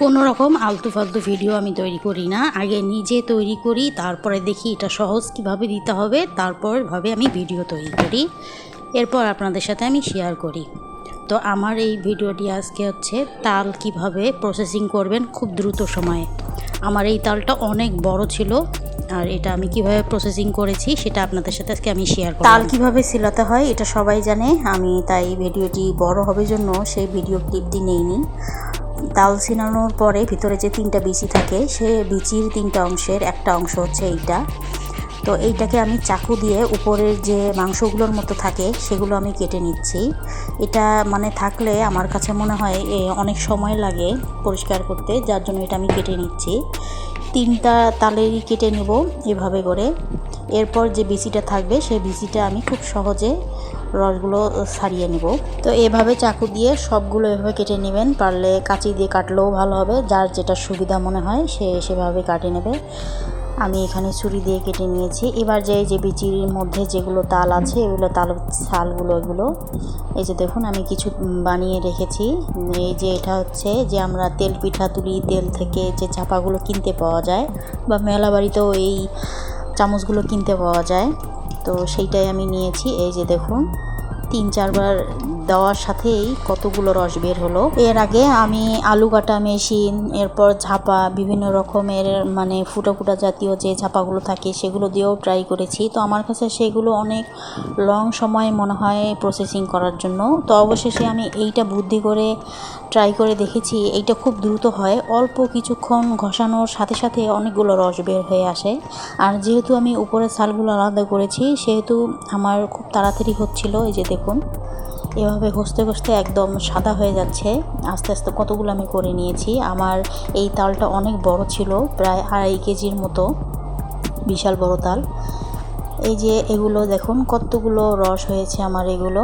কোনো রকম আলতু ফালতু ভিডিও আমি তৈরি করি না। আগে নিজে তৈরি করি, তারপরে দেখি এটা সহজ কীভাবে দিতে হবে তারপর ভাবে আমি ভিডিও তৈরি করি। এরপর আপনাদের সাথে আমি শেয়ার করি। তো আমার এই ভিডিওটি আজকে হচ্ছে তাল কীভাবে প্রসেসিং করবেন খুব দ্রুত সময়ে। আমার এই তালটা অনেক বড় ছিল, আর এটা আমি কীভাবে প্রসেসিং করেছি সেটা আপনাদের সাথে আজকে আমি শেয়ার তাল কীভাবে সিলাতে হয়, এটা সবাই জানে। আমি তাই ভিডিওটি বড় হবে জন্য সেই ভিডিও ক্লিপটি নেইনি। তাল ছিনানোর পরে ভিতরে যে তিনটা বিচি থাকে, সে বিচির তিনটা অংশের একটা অংশ হচ্ছে এইটা। তো এইটাকে আমি চাকু দিয়ে উপরের যে মাংসগুলোর মতো থাকে, সেগুলো আমি কেটে নিচ্ছি। এটা মানে থাকলে আমার কাছে মনে হয় অনেক সময় লাগে পরিষ্কার করতে, যার জন্য এটা আমি কেটে নিচ্ছি। তিনটা তালেরই কেটে নেব এভাবে করে। এরপর যে বিচিটা থাকবে সেই বিচিটা আমি খুব সহজে রসগুলো ছাড়িয়ে নেব। তো এভাবে চাকু দিয়ে সবগুলো এভাবে কেটে নেবেন। পারলে কাঁচি দিয়ে কাটলেও ভালো হবে। যার যেটা সুবিধা মনে হয়, সে সেভাবে কাটে নেবে। আমি এখানে ছুরি দিয়ে কেটে নিয়েছি। এবার যে যে বিচির মধ্যে যেগুলো তাল আছে, এগুলো তাল ছালগুলো এগুলো। এই যে দেখুন, আমি কিছু বানিয়ে রেখেছি। এই যে এটা হচ্ছে যে আমরা তেল পিঠা তুলি, তেল থেকে যে চাপাগুলো কিনতে পাওয়া যায়, বা মেলা বাড়িতেও এই চামচগুলো কিনতে পাওয়া যায়। তো সেইটাই আমি নিয়েছি। এই যে দেখুন তিন চারবার দেওয়ার সাথেই কতগুলো রস বের হলো। এর আগে আমি আলু কাটা মেশিন, এরপর ঝাপা, বিভিন্ন রকমের মানে ফুটা ফুটা জাতীয় যে ঝাপাগুলো থাকে সেগুলো দিয়েও ট্রাই করেছি। তো আমার কাছে সেগুলো অনেক লং সময় মনে হয় প্রসেসিং করার জন্য। তো অবশেষে আমি এইটা বুদ্ধি করে ট্রাই করে দেখেছি, এইটা খুব দ্রুত হয়। অল্প কিছুক্ষণ ঘষানোর সাথে সাথে অনেকগুলো রস বের হয়ে আসে। আর যেহেতু আমি উপরের ছালগুলো আলাদা করেছি, সেহেতু আমার খুব তাড়াতাড়ি হচ্ছিল, এই যে দেখুন। এভাবে ঘষতে ঘষতে একদম সাদা হয়ে যাচ্ছে। আস্তে আস্তে কতগুলো আমি করে নিয়েছি। আমার এই তালটা অনেক বড় ছিল, প্রায় আড়াই কেজির মতো বিশাল বড় তাল। এই যে এগুলো দেখুন, কতগুলো রস হয়েছে আমার এগুলো।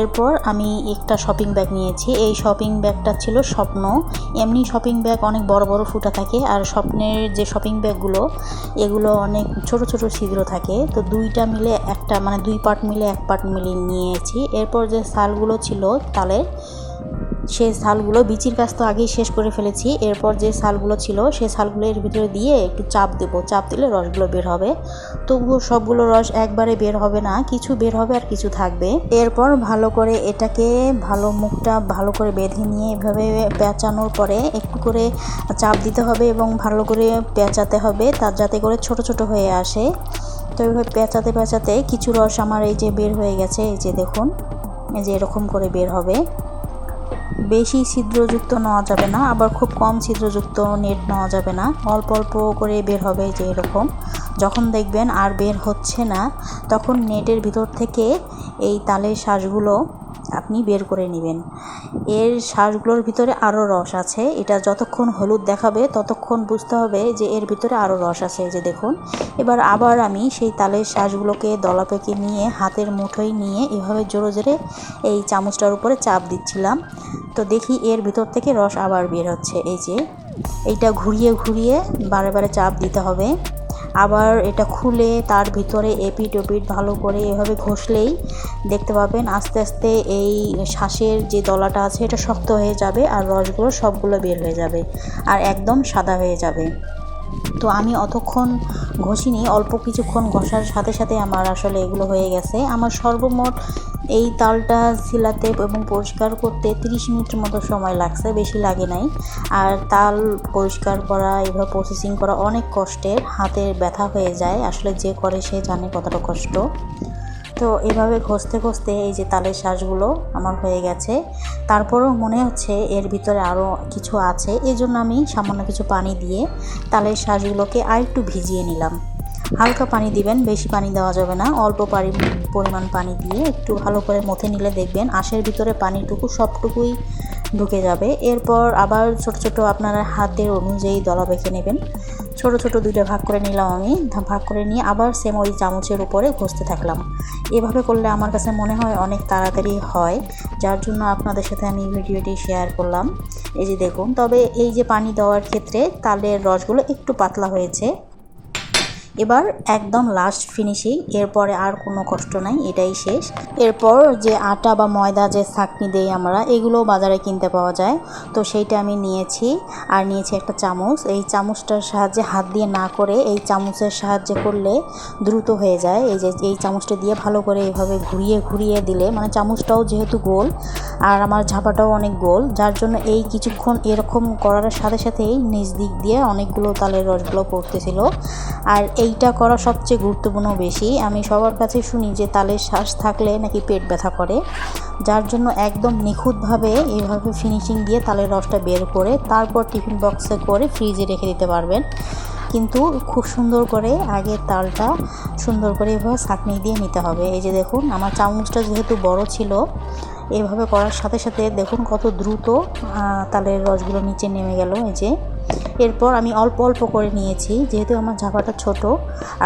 এরপর আমি একটা শপিং ব্যাগ নিয়েছি। এই শপিং ব্যাগটা ছিল স্বপ্ন। এমনি শপিং ব্যাগ অনেক বড় বড় ফুটা থাকে। আর স্বপ্নের যে শপিং ব্যাগগুলো এগুলো অনেক ছোট ছোট ছিদ্র থাকে। তো দুইটা মিলে একটা মানে দুই পার্ট মিলে এক পার্ট মিলিয়ে নিয়েছি। এরপর যে শালগুলো ছিল তালের সেই শালগুলো, বিচির কাজ তো আগেই শেষ করে ফেলেছি। এরপর যে শালগুলো ছিল, সে শালগুলো এর ভিতরে দিয়ে একটু চাপ দেবো। চাপ দিলে রসগুলো বের হবে। তবুও সবগুলো রস একবারে বের হবে না, কিছু বের হবে আর কিছু থাকবে। এরপর ভালো করে এটাকে ভালো মুখটা ভালো করে বেঁধে নিয়ে এভাবে পেঁচানোর পরে একটু করে চাপ দিতে হবে এবং ভালো করে পেঁচাতে হবে তার যাতে করে ছোট ছোট হয়ে আসে। তো এভাবে পেঁচাতে পেঁচাতে কিছু রস আমার এই যে বের হয়ে গেছে, এই যে দেখুন, এই যে এরকম করে বের হবে। বেশি ছিদ্রযুক্ত নেওয়া যাবে না, আবার খুব কম ছিদ্রযুক্ত নেট নেওয়া যাবে না। অল্প অল্প করে বের হবে যে এরকম। যখন দেখবেন আর বের হচ্ছে না, তখন নেটের ভিতর থেকে এই তালের শ্বাসগুলো আপনি বের করে নেবেন। এর শ্বাসগুলোর ভিতরে আরও রস আছে। এটা যতক্ষণ হলুদ দেখাবে, ততক্ষণ বুঝতে হবে যে এর ভিতরে আরও রস আছে। যে দেখুন, এবার আবার আমি সেই তালের শ্বাসগুলোকে দলা পেকে নিয়ে, হাতের মুঠোয় নিয়ে এভাবে জোরে জোরে এই চামচটার উপরে চাপ দিচ্ছিলাম। তো দেখি এর ভিতর থেকে রস আবার বের হচ্ছে। এই যে, এইটা ঘুরিয়ে ঘুরিয়ে বারে বারে চাপ দিতে হবে। আবার এটা খুলে তার ভিতরে এপিট ওপিট ভালো করে এভাবে ঘষলেই দেখতে পাবেন আস্তে আস্তে এই শ্বাসের যে দলাটা আছে, এটা শক্ত হয়ে যাবে আর রসগুলো সবগুলো বের হয়ে যাবে আর একদম সাদা হয়ে যাবে। তো আমি অতক্ষণ ঘষিনি, অল্প কিছুক্ষণ ঘষার সাথে সাথে আমার আসলে এগুলো হয়ে গেছে। আমার সর্বমোট এই তালটা সিলাতে এবং পরিষ্কার করতে 30 মিনিটের মতো সময় লাগছে, বেশি লাগে নাই। আর তাল পরিষ্কার করা, এভাবে প্রসেসিং করা অনেক কষ্টের হাতের ব্যথা হয়ে যায়। আসলে যে করে সে জানে কতটা কষ্ট। তো এভাবে ঘষতে ঘষতে এই যে তালের শ্বাসগুলো আমার হয়ে গেছে। তারপরও মনে হচ্ছে এর ভিতরে আরও কিছু আছে। এই জন্য আমি সামান্য কিছু পানি দিয়ে তালের শ্বাসগুলোকে আর একটু ভিজিয়ে নিলাম। হালকা পানি দিবেন, বেশি পানি দেওয়া যাবে না। অল্প পারি পরিমাণ পানি দিয়ে একটু ভালো করে মথে নিলে দেখবেন আশের ভিতরে পানিটুকু সবটুকুই ঢুকে যাবে। এরপর আবার ছোট ছোট আপনারা হাতের অনুযায়ী দলা বেঁকে নেবেন। ছোট ছোট দুইটা ভাগ করে নিলাম আমি ভাগ করে নিয়ে আবার সেম ওই চামচের উপরে ঘষতে থাকলাম। এভাবে করলে আমার কাছে মনে হয় অনেক তাড়াতাড়ি হয়, যার জন্য আপনাদের সাথে আমি ভিডিওটি শেয়ার করলাম। এই যে দেখুন, তবে এই যে পানি দেওয়ার ক্ষেত্রে তালের রসগুলো একটু পাতলা হয়েছে। এবার একদম লাস্ট ফিনিশিং এরপরে আর কোনো কষ্ট নাই, এটাই শেষ। এরপর যে আটা বা ময়দা, যে ছাকনি দেই আমরা, এগুলো বাজারে কিনতে পাওয়া যায়। তো সেইটা আমি নিয়েছি, আর নিয়েছি একটা চামচ। এই চামচটার সাহায্যে হাত দিয়ে না করে এই চামচের সাহায্যে করলে দ্রুত হয়ে যায়। এই যে, এই চামচটা দিয়ে ভালো করে এইভাবে ঘুরিয়ে ঘুরিয়ে দিলে মানে চামচটাও যেহেতু গোল, আর আমার ঝাপাটাও অনেক গোল, যার জন্য এই কিছুক্ষণ এরকম করার সাথে সাথেই নিচ দিক দিয়ে অনেকগুলো তালের রসগুলো পড়তেছিল। আর এইটা করা সবচেয়ে গুরুত্বপূর্ণ বেশি। আমি সবার কাছে শুনি যে তালের শ্বাস থাকলে নাকি পেট ব্যথা করে। যার জন্য একদম নিখুঁতভাবে এইভাবে ফিনিশিং দিয়ে তালের রসটা বের করে তারপর টিফিন বক্সে করে ফ্রিজে রেখে দিতে পারবেন। কিন্তু খুব সুন্দর করে আগে তালটা সুন্দর করে এভাবে ছাঁকনি দিয়ে নিতে হবে। এই যে দেখুন, আমার চামচটা যেহেতু বড় ছিল, এভাবে করার সাথে সাথে দেখুন কত দ্রুত তালের রসগুলো নিচে নেমে গেল। এই যে এরপর আমি অল্প অল্প করে নিয়েছি, যেহেতু আমার ঝাপাটা ছোট,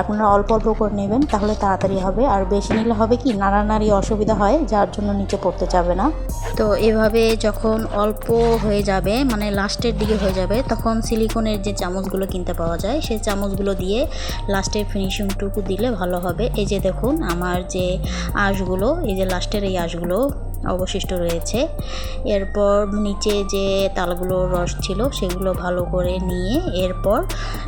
আপনারা অল্প অল্প করে নেবেন, তাহলে তাড়াতাড়ি হবে। আর বেশি নিলে হবে কি, নাড়ানাড়ি অসুবিধা হয়, যার জন্য নিচে পড়তে যাবে না। তো এভাবে যখন অল্প হয়ে যাবে মানে লাস্টের দিকে হয়ে যাবে, তখন সিলিকনের যে চামচগুলো কিনতে পাওয়া যায়, সেই চামচগুলো দিয়ে লাস্টের ফিনিশিংটুকু দিলে ভালো হবে। এই যে দেখুন, আমার যে আঁশগুলো, এই যে লাস্টের এই আঁশগুলো অবশিষ্ট রয়েছে। এরপর নিচে যে তালগুলো রস ছিল, সেগুলো ভালো করে নিয়ে এরপর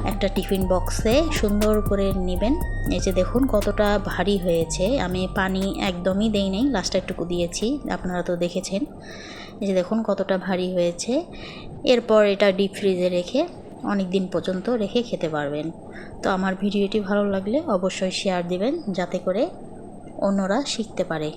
একটা টিফিন বক্সে সুন্দর করে নেবেন। এই যে দেখুন কতটা ভারী হয়েছে। আমি পানি একদমই দেই নাই লাস্টেরটুকু দিয়েছি, আপনারা তো দেখেছেন। এই যে দেখুন কতটা ভারী হয়েছে। এরপর এটা ডিপ ফ্রিজে রেখে অনেক দিন পর্যন্ত রেখে খেতে পারবেন। তো আমার ভিডিওটি ভালো লাগলে অবশ্যই শেয়ার দিবেন, যাতে করে অন্যরা শিখতে পারে।